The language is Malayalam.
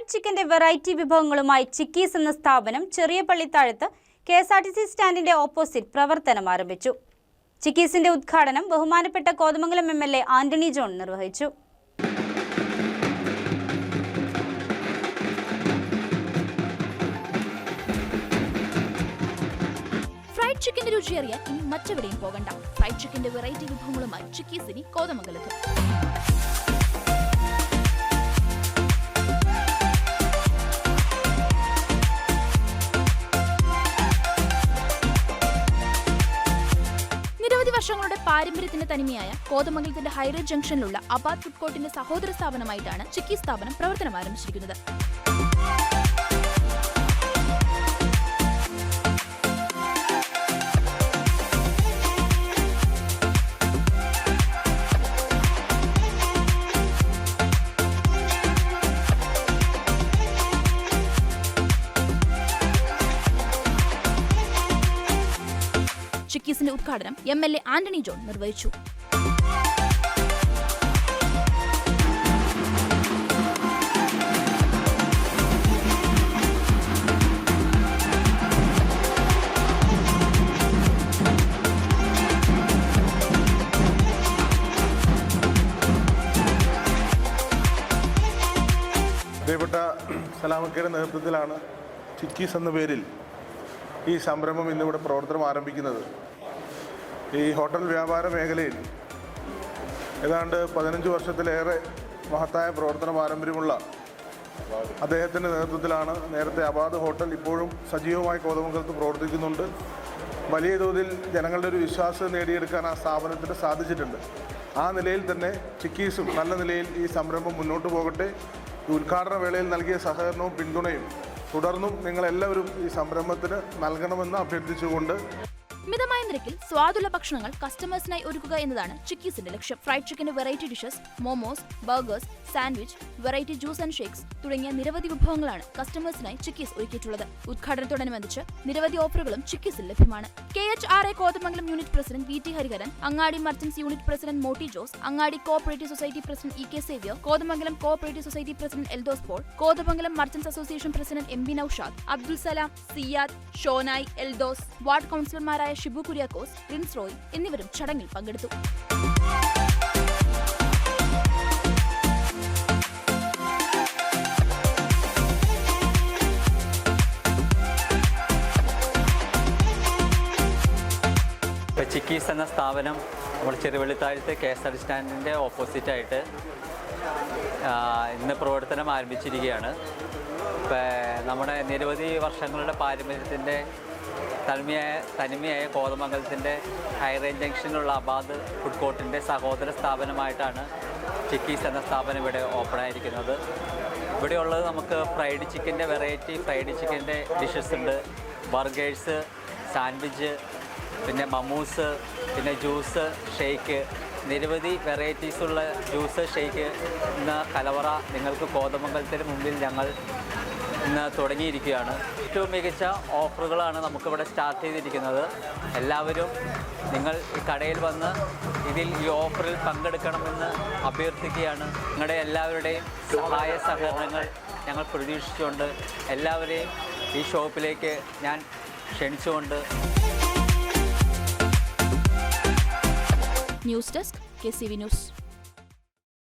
ഫ്രൈഡ് ചിക്കന്റെ വെറൈറ്റി വിഭവങ്ങളുമായി ചിക്കീസ് എന്ന സ്ഥാപനം ചെറിയ Pallithazhathu K S R T C സ്റ്റാൻഡിന്റെ opposite പ്രവർത്തനം ആരംഭിച്ചു. ചിക്കീസിന്റെ ഉദ്ഘാടനം ബഹുമാനപ്പെട്ട Kothamangalam M L A Antony John നിർവഹിച്ചു. ഫ്രൈഡ് ചിക്കന്റെ രുചി ഇനി മറ്റെവിടെയും പോകണ്ട. ഫ്രൈഡ് ചിക്കന്റെ വെറൈറ്റി വിഭവങ്ങളുമായി ചിക്കീസിനി കോതമംഗലത്ത്. നിരവധി വർഷങ്ങളുടെ പാരമ്പര്യത്തിന്റെ തനിമയായ കോതമംഗലത്തിന്റെ ഹൈറേഞ്ച് ജംഗ്ഷനിലുള്ള അബാദ് ഫുഡ് കോർട്ടിന്റെ സഹോദര സ്ഥാപനമായിട്ടാണ് ചിക്കി സ്ഥാപനം പ്രവർത്തനം ആരംഭിച്ചിരിക്കുന്നത്. ചിക്കീസിന്റെ ഉദ്ഘാടനം M L A Antony John നിർവഹിച്ചു. സലാമക്കയുടെ നേതൃത്വത്തിലാണ് ചിക്കീസ് എന്ന പേരിൽ ഈ സംരംഭം ഇന്നിവിടെ പ്രവർത്തനം ആരംഭിക്കുന്നത്. ഈ ഹോട്ടൽ വ്യാപാര മേഖലയിൽ ഏതാണ്ട് പതിനഞ്ച് വർഷത്തിലേറെ മഹത്തായ പ്രവർത്തന പാരമ്പര്യമുള്ള അദ്ദേഹത്തിന്റെ നേതൃത്വത്തിലാണ് നേരത്തെ അബാദ് ഹോട്ടൽ ഇപ്പോഴും സജീവമായി കോതമംഗലത്ത് പ്രവർത്തിക്കുന്നുണ്ട്. വലിയ തോതിൽ ജനങ്ങളുടെ ഒരു വിശ്വാസം നേടിയെടുക്കാൻ ആ സ്ഥാപനത്തിന് സാധിച്ചിട്ടുണ്ട്. ആ നിലയിൽ തന്നെ ചിക്കീസും നല്ല നിലയിൽ ഈ സംരംഭം മുന്നോട്ട് പോകട്ടെ. ഉദ്ഘാടന വേളയിൽ നൽകിയ സഹകരണവും പിന്തുണയും തുടർന്നും നിങ്ങളെല്ലാവരും ഈ സംരംഭത്തിന് നൽകണമെന്ന് അഭ്യർത്ഥിച്ചുകൊണ്ട് മിതമായ നിരക്കിൽ സ്വാദുള്ള ഭക്ഷണങ്ങൾ കസ്റ്റമേഴ്സിനായി ഒരുക്കുക എന്നതാണ് ചിക്കീസിന്റെ ലക്ഷ്യം. ഫ്രൈഡ് ചിക്കന്റെ variety dishes momos burgers sandwich variety juice and shakes തുടങ്ങിയ നിരവധി വിഭവങ്ങളാണ് കസ്റ്റമേഴ്സിനായി ചിക്കീസ് ഒരുക്കിയിട്ടുള്ളത്. ഉദ്ഘാടനത്തോടനുബന്ധിച്ച് നിരവധി ഓഫറുകളും ചിക്കീസിൽ ലഭ്യമാണ്. K H R A Kothamangalam unit president V T Hariharan Angadi merchants unit president Motty Jose Angadi cooperative society president E K Xavier Kothamangalam cooperative society president Eldhose Paul Kothamangalam merchants association president M B Naushad Abdul Salam Siyad Shonai Eldhose ward കൌൺസിലർമാരായ Shibu Kuriakose Prince Roy എന്നിവരും ചടങ്ങിൽ പങ്കെടുത്തു. ചിക്കീസ് എന്ന സ്ഥാപനം നമ്മൾ ചെറുവെള്ളിത്താഴത്ത് കെ എസ് ആർ സ്റ്റാൻഡിന്റെ ഓപ്പോസിറ്റായിട്ട് ഇന്ന് പ്രവർത്തനം ആരംഭിച്ചിരിക്കുകയാണ്. നമ്മുടെ നിരവധി വർഷങ്ങളുടെ പാരമ്പര്യത്തിന്റെ തനിമയായ തനിമയായ കോതമംഗലത്തിന്റെ ഹൈറേഞ്ച് ജംഗ്ഷനിലുള്ള അബാദ് ഫുഡ് കോർട്ടിന്റെ സഹോദര സ്ഥാപനമായിട്ടാണ് ചിക്കീസ് എന്ന സ്ഥാപനം ഇവിടെ ഓപ്പൺ ആയിരിക്കുന്നത്. ഇവിടെയുള്ളത് നമുക്ക് ഫ്രൈഡ് ചിക്കന്റെ വെറൈറ്റി ഫ്രൈഡ് ചിക്കന്റെ ഡിഷസ് ഉണ്ട്. ബർഗേഴ്സ് സാൻഡ്വിച്ച് പിന്നെ മമ്മൂസ് പിന്നെ ജ്യൂസ് ഷെയ്ക്ക് നിരവധി വെറൈറ്റീസുള്ള ജ്യൂസ് ഷെയ്ക്ക് എന്ന കലവറ നിങ്ങൾക്ക് കോതമംഗലത്തിന് മുമ്പിൽ ഞങ്ങൾ ഇന്ന് തുടങ്ങിയിരിക്കുകയാണ്. ഏറ്റവും മികച്ച ഓഫറുകളാണ് നമുക്കിവിടെ സ്റ്റാർട്ട് ചെയ്തിരിക്കുന്നത്. എല്ലാവരും നിങ്ങൾ ഈ കടയിൽ വന്ന് ഇതിൽ ഈ ഓഫറിൽ പങ്കെടുക്കണമെന്ന് അഭ്യർത്ഥിക്കുകയാണ്. നിങ്ങളുടെ എല്ലാവരുടെയും സഹായ സഹകരണങ്ങൾ ഞങ്ങൾ പ്രതീക്ഷിച്ചുകൊണ്ട് എല്ലാവരെയും ഈ ഷോപ്പിലേക്ക് ഞാൻ ക്ഷണിച്ചുകൊണ്ട് news desk K C V news.